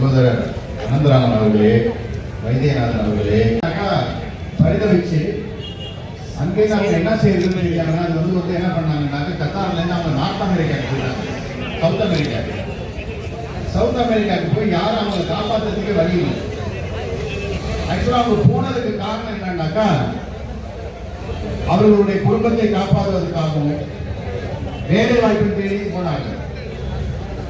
சகோதரர் அனந்தராமன் அவர்களே வைத்தியநாதன் அவர்களே. பரிதவிச்சு. அங்கே அவங்க என்ன செய்யறதுன்னு தெரியாம அது வந்து வந்து என்ன பண்ணாங்கன்னாக்க கத்தார்லேருந்து அவங்க நார்த் அமெரிக்கா போயிட்டாங்க சவுத் அமெரிக்கா சவுத் அமெரிக்காவுக்கு போய் யாரும் அவங்களை காப்பாற்றுறதுக்கே வழி இல்லை. ஆக்சுவலா அவங்க போனதுக்கு காரணம் என்னன்னாக்கா அவர்களுடைய குடும்பத்தை காப்பாற்றுவதற்காகவும் வேலை வாய்ப்பு தேடி போனாங்க.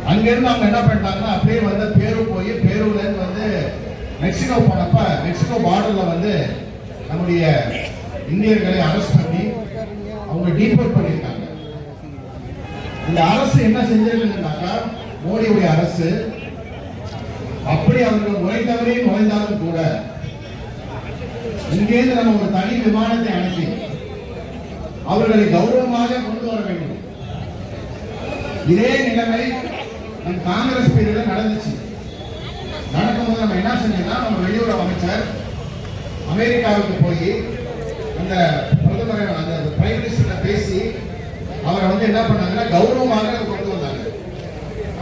அங்கிருந்து அவங்க என்ன பண்ணிட்டாங்கன்னா அப்படியே வந்து பேரு போய் பேருலேருந்து இருந்து வந்து மெக்சிகோ போனப்ப மெக்சிகோ பார்டர்ல வந்து நம்முடைய இந்தியர்களை அரெஸ்ட் பண்ணி அவங்க டீபோர்ட் பண்ணியிருக்காங்க. இந்த அரசு என்ன செஞ்சிருக்குன்னாக்கா மோடியுடைய அரசு அப்படி அவர்கள் நுழைந்தவரே நுழைந்தாலும் கூட இங்கேருந்து நம்ம ஒரு தனி விமானத்தை அனுப்பி அவர்களை கௌரவமாக கொண்டு வர வேண்டும். இதே நிலைமை நம் காங்கிரஸ் பீரியட்ல நடந்துச்சு. நடக்கும்போது நம்ம என்ன செஞ்சோம்னா நம்ம வெளியுறவு அமைச்சர் அமெரிக்காவுக்கு போய் அந்த பிரதமரை அந்த பிரைம் மினிஸ்டர்ல பேசி அவரை வந்து என்ன பண்ணாங்கன்னா கௌரவமாக கொண்டு வந்தாங்க.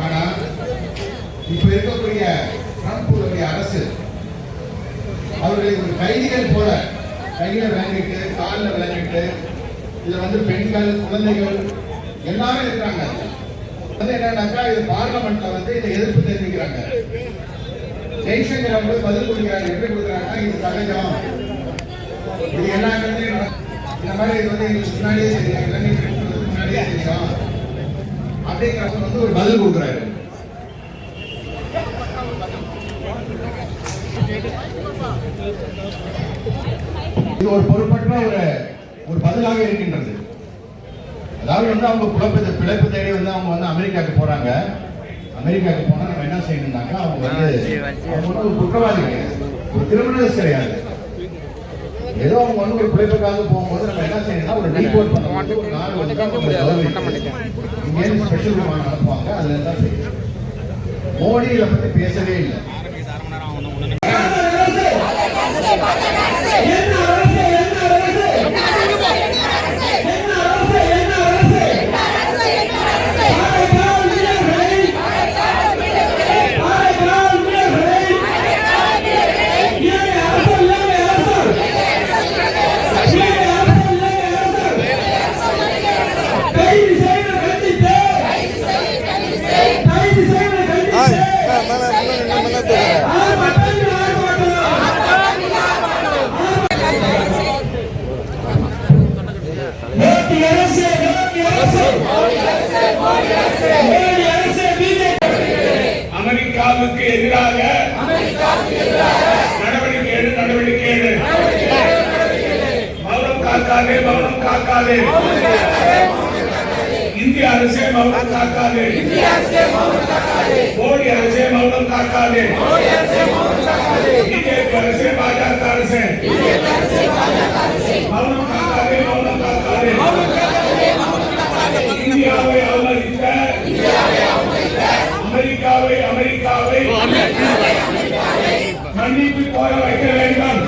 ஆனா இப்ப இருக்கக்கூடிய ட்ரம்ப் அரசு அவர்களை ஒரு கைதிகள் போல கையில விளங்கிட்டு காலில் விளங்கிட்டு இதுல வந்து பெண்கள் குழந்தைகள் எல்லாரும் இருக்கிறாங்க. வந்து என்னன்னாக்கா இது பார்லமெண்ட்ல வந்து இதை எதிர்ப்பு தெரிவிக்கிறாங்க. ஜெய்சங்கர் அவர்கள் பதில் கொடுக்கிறாங்க எப்படி கொடுக்குறாங்கன்னா இது சகஜம். இது எல்லா இடத்துலயும் இந்த மாதிரி இது வந்து எங்களுக்கு முன்னாடியே தெரியும் இலங்கை பெண்களுக்கு முன்னாடியே தெரியும் அப்படிங்கிறப்ப வந்து ஒரு பதில் கொடுக்குறாரு. இது ஒரு பொறுப்பற்ற ஒரு ஒரு பதிலாக இருக்கின்றது. அதாவது வந்து அவங்க குழப்பத்தை பிழைப்பு தேடி வந்து அவங்க வந்து அமெரிக்காவுக்கு போறாங்க. அமெரிக்காவுக்கு போனா நம்ம என்ன செய்யணும்னாக்கா அவங்க வந்து அவங்க வந்து ஒரு குற்றவாளி ஒரு கிரிமினல்ஸ் கிடையாது. ஏதோ அவங்க வந்து ஒரு பிழைப்புக்காக போகும்போது நம்ம என்ன செய்யணும்னா ஒரு டீபோர்ட் அவங்க கௌரவிக்கும். இங்கேருந்து ஸ்பெஷல் விமானம் அனுப்புவாங்க. அதுல இருந்தா செய்யும் மோடி இதை பத்தி பேசவே இல்லை. அமெரிக்காவுக்கு எதிராக நடவடிக்கை எடு நடவடிக்கை எடு. மௌனம் காக்காதே மௌனம் காக்காதே. இந்திய அரசே மௌனம் காக்காதே. மோடி அரசே மௌனம் காக்காதே. பிஜேபி அரசே பாஜக அரசே. மன்னிப்பு கோர வைக்க வேண்டும்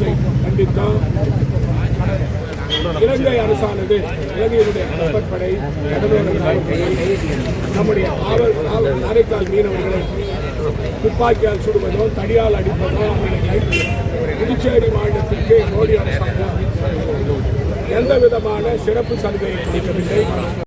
மௌனம் கண்டித்தோம் இலங்கை அரசானது இலங்கையினுடைய கடற்படை நம்முடைய காவல் காவல் அரைக்கால் மீனவர்களை துப்பாக்கியால் சுடுவதோ தடியால் அடிப்பதோ அவர்களை கைது புதுச்சேரி மாநிலத்திற்கு மோடி அரசாங்கம் எந்த விதமான சிறப்பு சலுகையை கொடுக்கவில்லை.